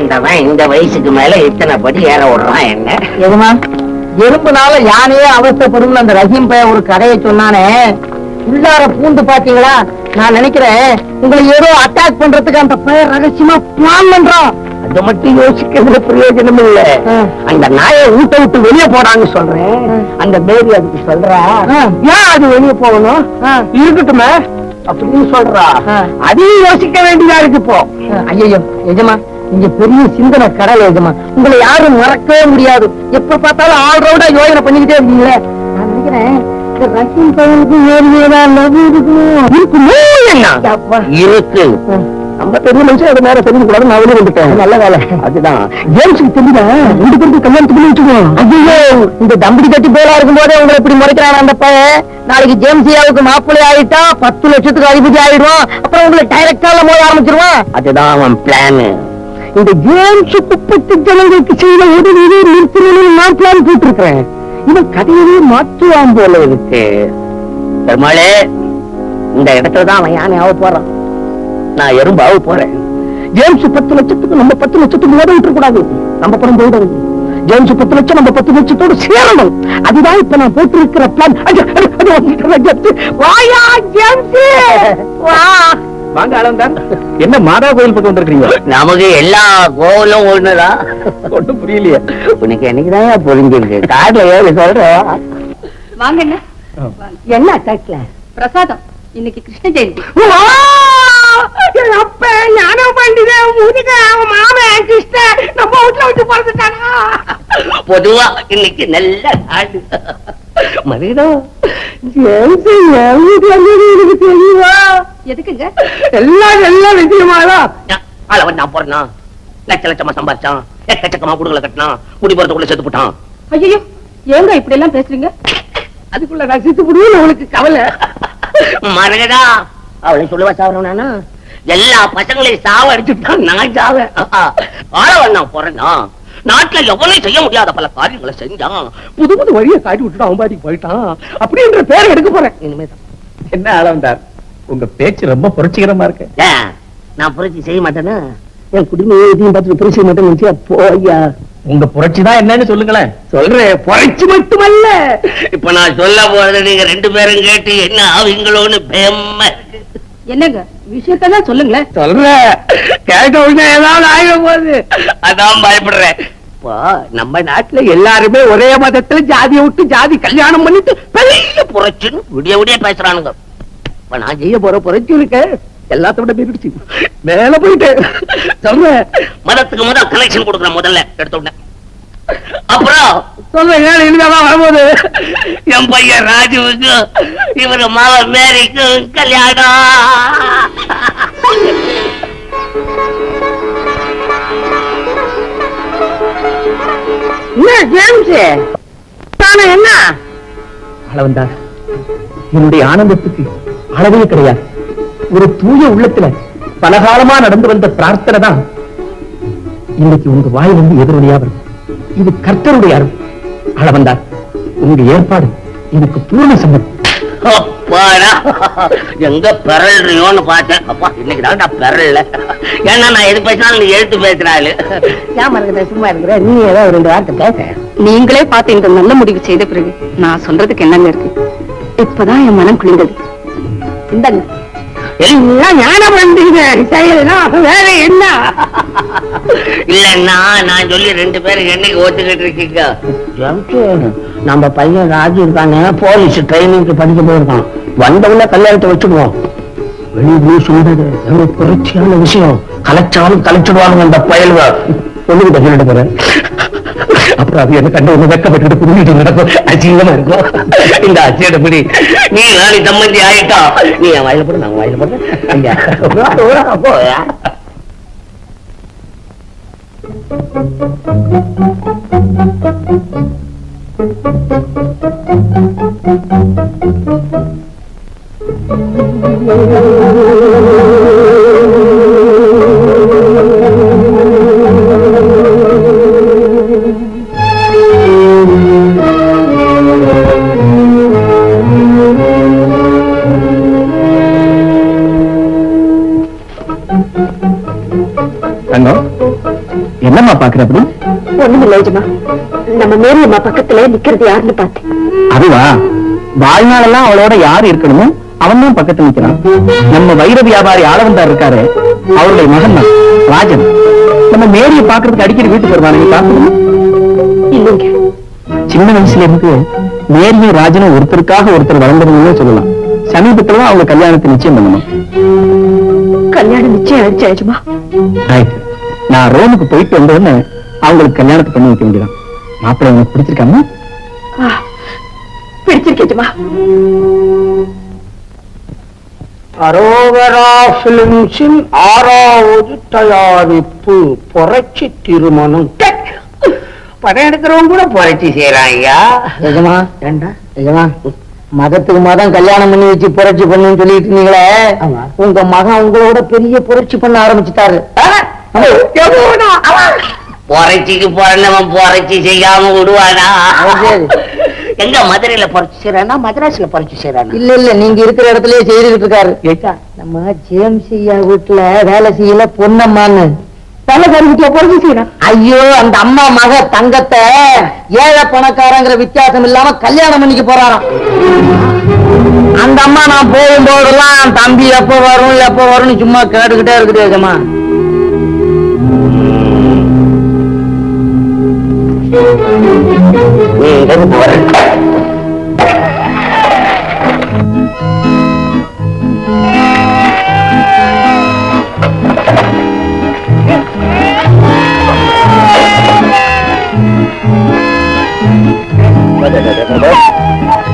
ஆண்டவன் இந்த வயசுக்கு மேல இத்தனை படி ஏற விடுறான் என்ன? எதுமா? எறும்புனால யானையே அவஸ்தைப்படும் அந்த ரஹீம் பைய ஒரு கதையை சொன்னானே. உள்ளார பூந்து பாத்தீங்களா நான் நினைக்கிறேன் உங்களை ஏதோ அட்டாக் பண்றதுக்கு அந்த பையன் ரகசியமா பிளான் பண்றான். அது மட்டும் யோசிக்கிறது பிரயோஜனம் இல்ல. அந்த நாயை ஊட்ட விட்டு வெளியே போடான்னு சொல்றேன். அந்த பேபி அதுக்கு சொல்றா. ஏன் அது வெளியே போகணும். இருக்கட்டுமே அப்படின்னு சொல்றா. அதையும் யோசிக்க வேண்டியதா இருக்கு இப்போ. ஐயோ எஜமா நீங்க பெரிய சிந்தனை கடல் எஜமா. உங்களை யாரும் மறக்கவே முடியாது. எப்ப பார்த்தாலும் ஆல் ரவுண்டா யோசனை பண்ணிக்கிட்டே இருக்கீங்களே? நான் நினைக்கிறேன் இருக்கும்? இருக்குமோ. இருக்கு. நம்ம பெரிய மனுஷன் அது நேரம் தெரிஞ்சு கூடாது நான் வந்துட்டேன் நல்ல வேலை. அதுதான். ஜேம்ஸுக்கு தெரியுதா? ரெண்டு பேருக்கு கல்யாணத்துக்கு பண்ணி வச்சுக்கோம் ஐயோ. இந்த தம்படி கட்டி போலா இருக்கும்போதே உங்களை இப்படி முறைக்கிறான் அந்த பையன். நாளைக்கு ஜேம்சியாவுக்கு மாப்பிள்ளை ஆயிட்டா பத்து லட்சத்துக்கு அதிபதி ஆயிடுவான். அப்புறம் உங்களை டைரக்டால மோத ஆரம்பிச்சிருவான். அதுதான் அவன் பிளான் இந்த ஜேம்ஸ் குப்பத்து ஜனங்களுக்கு செய்த உதவியை நிறுத்தினு நான் பிளான் போட்டிருக்கிறேன் இவன் கதையவே மாற்றுவான் போல இருக்கு பெருமாளே இந்த இடத்துல தான் அவன் யானை ஆக போறான் நான் எறும்பு ஆக போறேன் ஜேம்ஸ் பத்து லட்சத்துக்கு நம்ம பத்து லட்சத்துக்கு ஓட விட்டு கூடாது நம்ம படம் போயிடணும் ஜேம்ஸ் பத்து லட்சம் நம்ம பத்து லட்சத்தோடு சேரணும் அதுதான் இப்ப நான் போட்டிருக்கிற பிளான் வாயா ஜேம்ஸ் வாங்க அளந்தான் என்ன மாதா கோயில் பக்கம் வந்திருக்கீங்க நமக்கு எல்லா கோவிலும் ஒண்ணுதான். ஒன்றும் புரியலையே. உனக்கு என்னைக்குதான் புரிஞ்சிருக்கு? கார்ல ஏறி சொல்றேன் வாங்க என்ன என்ன தட்டல பிரசாதம். இன்னைக்கு கிருஷ்ண ஜெயந்தி. அப்ப ஞான பண்டித முருக மாமன் கிருஷ்ணன் நம்ம வீட்டுல வச்சு பிறந்துட்டானா? பொதுவா இன்னைக்கு நல்ல நாடு வந்தது எனக்கு தெரியுமா? எதுக்குங்க? எல்லாம் எல்லாம் விஷயமாதான் அளவன் நான் போறான் லட்ச லட்சமா சம்பாதிச்சான் எக்கச்சக்கமா குடுகளை கட்டினான். குடி போறதுக்குள்ள செத்து போட்டான். ஐயோ ஏங்க இப்படி எல்லாம் பேசுறீங்க? அதுக்குள்ள ரசித்து முடியும் உனக்கு கவலை. மரகடா அவளை சொல்லுவா சாவறானா எல்லா பசங்களையும் சாவ அடிச்சுட்டான் நான் சாவேன். ஆளவன் நான் போறேன்னா நாட்டுல எவனையும் செய்ய முடியாத பல காரியங்களை செஞ்சான். புது புது வழியை காட்டி விட்டுட்டு அவன் பாட்டிக்கு போயிட்டான். அப்படின்ற பேர் எடுக்க போறேன். இனிமேதான். என்ன அளந்தார் உங்க பேச்சு ரொம்ப புரட்சிகரமா இருக்கு. ஏன், நான் புரட்சி செய்ய மாட்டேனா? என் குடும்பம் எதையும் பார்த்துட்டு புரட்சி செய்ய மாட்டேன்னு போய்யா. உங்க புரட்சி தான் என்னன்னு சொல்லுங்களேன். சொல்றேன் புரட்சி மட்டுமல்ல. இப்ப நான் சொல்ல போறது நீங்க ரெண்டு பேரும் கேட்டு என்ன ஆவீங்களோன்னு பயமா இருக்கு என்னங்க விஷயத்தான் சொல்லுங்களேன். சொல்றேன் கேட்ட உடனே ஏதாவது ஆக போகுது. அதான் பயப்படுறேன். இப்போ நம்ம நாட்டுல எல்லாருமே ஒரே மதத்துல ஜாதியை விட்டு ஜாதி கல்யாணம் பண்ணிட்டு பெரிய புரட்சின்னு விடிய விடிய பேசுறானுங்க. இப்ப நான் செய்ய போற புரட்சி இருக்க. எல்லாத்த விட போயிடுச்சு மேல போயிட்டேன் சொல்றேன். மதத்துக்கு முதல் கனெக்ஷன் கொடுக்குறேன் முதல்ல. எடுத்த உடனே. அப்புறம்? சொல்றேன் இனிமேதான் வரும்போது. என் பையன் ராஜுவுக்கு இவரு மாவ மேரிக்கும் கல்யாணம். என்ன என்னுடைய ஆனந்தத்துக்கு அளவே கிடையாது. ஒரு தூய உள்ளத்துல பலகாலமா நடந்து வந்த பிரார்த்தனை தான் இன்னைக்கு உங்க வாய் வந்து எதிரொலியா வருது. இது கர்த்தருடைய அருள். அளவந்தார் உங்க ஏற்பாடு எனக்கு பூர்ண சம்மதம். எங்க பெறல்றியோன்னு பார்த்தேன். அப்பா இன்னைக்கு தான் நான் பெறல ஏன்னா நான் எது பேசினாலும் நீ எழுத்து பேசுறாள். ஏன் சும்மா இருக்கிற நீ ஏதோ ஒரு ரெண்டு வார்த்தை பேச. நீங்களே பார்த்து இந்த நல்ல முடிவு செய்த பிறகு நான் சொல்றதுக்கு என்னங்க இருக்கு? இப்பதான் என் மனம் குளிந்தது இந்தாங்க எல்லாம் ஞானம் பண்றீங்க செய்யலாம் வேற என்ன? இல்லன்னா நான் சொல்லி ரெண்டு பேரும் என்னைக்கு ஒத்துக்கிட்டு இருக்கீங்க? நம்ம பையன் ராஜு இருக்காங்க போலீஸ் ட்ரைனிங்க்கு படிக்க போயிருக்கான். வந்தவுடனே கல்யாணத்தை வச்சுடுவோம். வெளியே சொல்றது எவ்வளவு புரட்சியான விஷயம். கலைச்சாலும் கலைச்சிடுவாங்க அந்த பயல்வ. பொண்ணுகிட்ட சொல்லிட்டு போறேன். அப்புறம் அது என்ன கண்டு ஒண்ணு வெக்கப்பட்டு புரிஞ்சுட்டு நடக்கும். அசிங்கமா இருக்கும். இந்த அச்சியோட பிடி நீ நாளை சம்மந்தி ஆயிட்டா? நீ என் வாயில போடு நான் வாயில போடுறேன். ஐயா போயா தங்கம் என்னம்மா பாக்குற அப்படி ஒண்ணுமில்ல எஜமா நம்ம மேரி அம்மா பக்கத்துல நிக்கிறது யாருன்னு பார்த்தேன். அதுவா? வாழ்நாளெல்லாம் அவளோட யார் இருக்கணுமோ அவன் தான் பக்கத்துல நிக்கிறான். நம்ம வைர வியாபாரி ஆளவந்தார் இருக்காரு அவருடைய மகன் தான் ராஜன். நம்ம மேரியை பாக்குறதுக்கு அடிக்கடி வீட்டுக்கு வருவாங்க பாக்கணும் இல்லைங்க. சின்ன வயசுல இருந்து மேரியும் ராஜனும் ஒருத்தருக்காக ஒருத்தர் வளர்ந்துருந்தே சொல்லலாம். சமீபத்துல அவங்க கல்யாணத்தை நிச்சயம் பண்ணணும். கல்யாணம் நிச்சயம் ஆயிடுச்சு எஜமா ரைட் நான் ரோமுக்கு போயிட்டு வந்தோடனே அவங்களுக்கு கல்யாணத்தை பண்ணி வைக்க வேண்டியதான் மாப்பிள்ளை உனக்கு பிடிச்சிருக்காம? பிடிச்சிருக்கு எஜமா அரோகரா பிலிம்ஸின் ஆறாவது தயாரிப்பு புரட்சி திருமணம். படம் எடுக்கிறவங்க கூட புரட்சி செய்யறான் ஐயா ஏண்டா? எஜமா மதத்துக்கு மதம் கல்யாணம் பண்ணி வச்சு புரட்சி பண்ணுன்னு சொல்லிட்டு இருந்தீங்களே. ஆமா. உங்க மகன் உங்களோட பெரிய புரட்சி பண்ண ஆரம்பிச்சுட்டாரு. புரட்சிக்கு பிறந்தவன் புரட்சி செய்யாம விடுவானா. எங்க மதுரையில புரட்சி செய்யறானா மദ്രാஸ்ல புரட்சி செய்யறானா இல்ல இல்ல நீங்க இருக்கிற இடத்துலயே செய்துட்டு இருக்காரு. நம்ம ஜேம்ஸ் ஐயா வீட்டுல வேலை செய்யல செய்யறான் ஐயோ அந்த அம்மா மக தங்கத்தை ஏழை பணக்காரங்கிற வித்தியாசம் இல்லாம கல்யாணம் பண்ணிக்க போறாராம் அந்த அம்மா நான் போகும்போதெல்லாம் தம்பி எப்ப வரும் எப்ப வரும்னு சும்மா கேட்டுக்கிட்டே இருக்குது ஏஜமா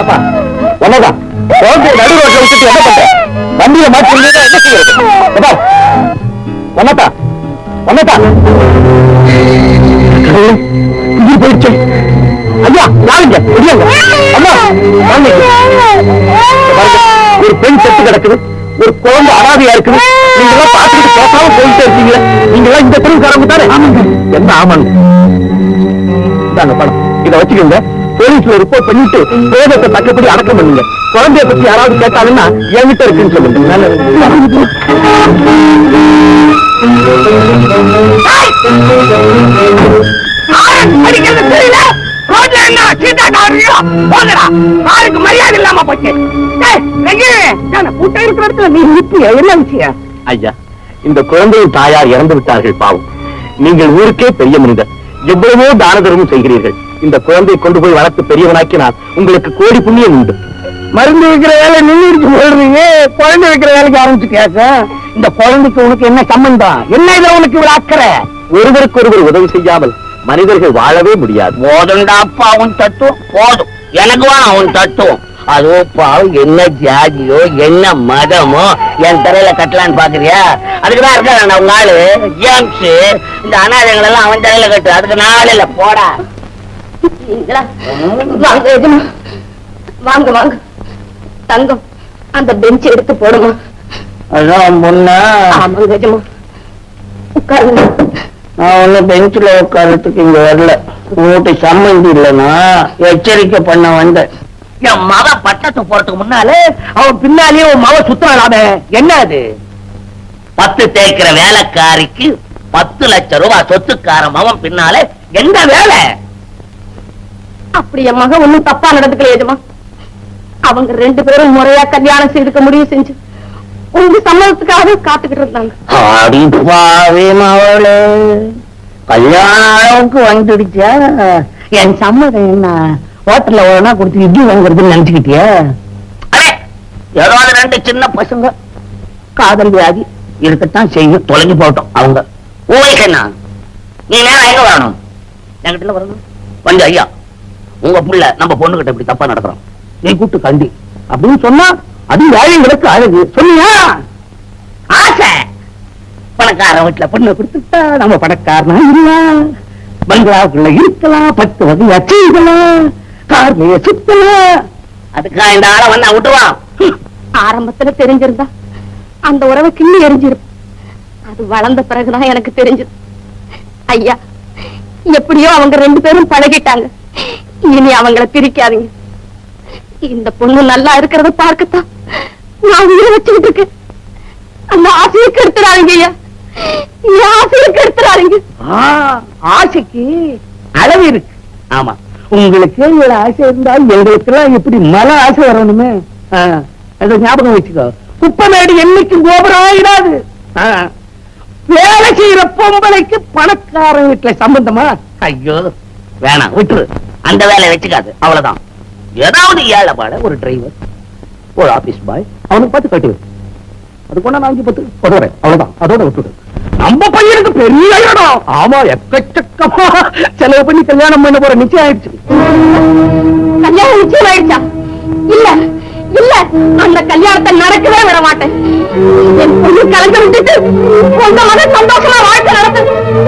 ஏப்பா ஒன்னதான் நடு ரோட்ல விட்டுட்டு என்ன பண்ற? வண்டியை மாற்றி என்ன செய்யறது? உயிர் போயிடுச்சு ஐயா அம்மா வாங்க. இங்க பாருங்க, ஒரு பெண் செத்து கிடக்குது. ஒரு குழந்தை அனாதையா இருக்குது. நீங்க எல்லாம் பார்த்துட்டு பேசாம போயிட்டே இருக்கீங்களே நீங்க எல்லாம் இந்த தெருவுக்காரங்க தானே? என்ன ஆமாங்க? இந்தாங்க பணம். இத வச்சுக்கோங்க. போலீஸ்ல ரிப்போர்ட் பண்ணிட்டு பேதத்தை தக்கபடி அடக்கம் பண்ணுங்க. குழந்தைய பத்தி யாராவது கேட்டாலுன்னா என்கிட்ட இருக்குன்னு சொல்லுங்க. என்ன விஷயம் ஐயா இந்த குழந்தையின் தாயார் இறந்து விட்டார்கள் பாவம். நீங்கள் ஊருக்கே பெரிய மனிதர். எவ்வளவோ தான தர்மம் செய்கிறீர்கள். இந்த குழந்தையை கொண்டு போய் வளர்த்து பெரியவனாக்கினால் உங்களுக்கு கோடி புண்ணியம் உண்டு. மருந்து வைக்கிற வேலை நின்று சொல்றீங்க குழந்தை வைக்கிற வேலைக்கு ஆரம்பிச்சு கேட்க இந்த குழந்தைக்கு உனக்கு என்ன சம்பந்தம்? என்ன இதுல உனக்கு இவ்வளவு அக்கறை? ஒருவருக்கொருவர் உதவி செய்யாமல் மனிதர்கள் வாழவே முடியாது. போதுண்டாப்பா அவன் தத்துவம்? போதும். எனக்கு அவன் தத்துவம். அதோ பாவம் என்ன ஜாதியோ என்ன மதமோ என் தலையில கட்டலான்னு பாக்குறியா? அதுக்குதான் இருக்காங்க உங்க ஆளு. ஜேம்ஸ் இந்த அனாதைகள் எல்லாம் அவன் தலையில கட்டு. அதுக்கு நாள் இல்ல போடா? வாங்க வாங்க வாங்க. தங்கம் அந்த பெஞ்ச் எடுத்து போடுமா. அதான் பொண்ணா ஆமாங்க எஜமா. உட்காருங்க. நான் ஒண்ணு பெஞ்சில உட்கார்றதுக்கு இங்க வரல. உங்ககிட்ட சம்மந்தி இல்லைன்னா எச்சரிக்கை பண்ண வந்தேன். என் மக பட்டத்து போறதுக்கு முன்னாலே அவன் பின்னாலேயே உன் மக சுத்தலாமே என்ன அது பத்து தேய்க்கிற வேலைக்காரிக்கு பத்து லட்சம் ரூபாய் சொத்துக்கார மகன் பின்னாலே என்ன வேலை? அப்படி என் மகன் ஒண்ணும் தப்பா நடந்துக்கல எஜமா. அவங்க ரெண்டு பேரும் முறையா கல்யாணம் செய்துக்க முடிவு செஞ்சு உங்க சம்மதத்துக்காக காத்துக்கிட்டு இருந்தாங்க. ஆடி பாவே மவளே. கல்யாண அளவுக்கு வந்துடுச்சா? என் சம்மதம் என்ன? ஹோட்டல்ல ஒழுங்கா கொடுத்து இட்லி வாங்குறதுன்னு நினைச்சுக்கிட்டியா? அடே, ஏதாவது ரெண்டு சின்ன பசங்க காதல் வியாதி இருக்கத்தான் செய்யும். தொலைஞ்சு போட்டோம் அவங்க. உங்களுக்கு என்ன நீ நேரம் எங்க வரணும்? என்கிட்ட வரணும். வந்து ஐயா உங்க புள்ள நம்ம பொண்ணுகிட்ட இப்படி தப்பா நடக்கிறோம். நீ கூட்டு கண்டி. அப்படின்னு சொன்னா அது வேலைங்களுக்கு அழகு. சொன்னியா ஆசை. பணக்காரன் வீட்டுல பொண்ணு கொடுத்துட்டா நம்ம பணக்காரனா இருக்கலாம் பங்களாவுக்குள்ள இருக்கலாம் பத்து வகை செய்யலாம். கார்லயே சுத்தலாம் அதுக்கா இந்த ஆளை வந்தா விட்டுவான். ஆரம்பத்துல தெரிஞ்சிருந்தா அந்த உறவை கிள்ளி எரிஞ்சிருக்கும் அது வளர்ந்த பிறகுதான் எனக்கு தெரிஞ்சது ஐயா எப்படியோ அவங்க ரெண்டு பேரும் பழகிட்டாங்க. இனி அவங்கள பிரிக்காதீங்க. இந்த பொண்ணு நல்லா இருக்கிறத பார்க்கத்தான் நான் உயிரை வச்சுக்கிட்டு இருக்கேன். அந்த ஆசையை கெடுத்துறாங்க ஐயா. ஆசையை கெடுத்துறாருங்க ஆசைக்கு அளவு இருக்கு. ஆமா. உங்களுக்கு இவ்வளவு ஆசை இருந்தா எங்களுக்கு எல்லாம் எப்படி மலை ஆசை வரணுமே? ஆ, அதை ஞாபகம் வச்சுக்கோ. குப்பமேடு என்னைக்கும் கோபுரம் ஆயிடாது. வேலை செய்யற பொம்பளைக்கு பணக்கார வீட்டுல சம்பந்தமா? ஐயோ வேணாம் விட்டுரு. அந்த வேலையை வச்சுக்காது. அவ்வளவுதான். ஏதாவது ஏழை பாட ஒரு டிரைவர் ஒரு ஆபீஸ் பாய் அவனுக்கு பார்த்து கட்டி அது கொண்டா நான் அஞ்சு பத்து போடுறேன் அவ்வளவுதான். அதோட விட்டுடு. நம்ம பையனுக்கு பெரிய இடம் ஆமா எக்கச்சக்கமா. செலவு பண்ணி கல்யாணம் பண்ண போற நிச்சயம் ஆயிடுச்சு. கல்யாணம் நிச்சயம் ஆயிடுச்சா? இல்ல இல்ல அந்த கல்யாணத்தை நடக்கவே விட மாட்டேன் என் பொண்ணு கலந்து விட்டுட்டு உங்க மகன் சந்தோஷமா வாழ்க்கை நடத்து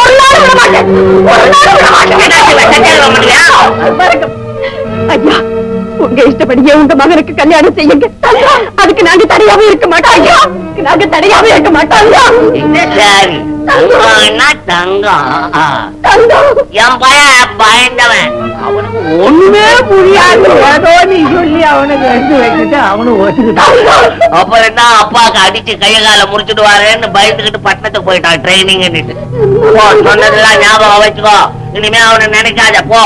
ஒரு நாள் விட மாட்டேன் ஒரு நாள் விட மாட்டேன். ஐயா உங்க இஷ்டப்படியே உங்க மகனுக்கு கல்யாணம் செய்யுங்க. அதுக்கு நாங்க தடையாவே இருக்க மாட்டோம் ஐயா நாங்க தடையாவே இருக்க மாட்டோம் ஐயா சரி? ஒண்ணுமே புரியாது. ஏதோ நீ சொல்லி அவனுக்கு எடுத்து வச்சுட்டு அவனு ஓட்டுக்கிட்டான் அப்புறம் என்ன அப்பாக்கு அடிச்சு கைய கால முடிச்சுடுவாரேன்னு பயந்துகிட்டு பட்டணத்துக்கு போயிட்டான் ட்ரைனிங் சொன்னதெல்லாம் ஞாபகம் வச்சுக்கோ. இனிமே அவனை நினைக்காத போ.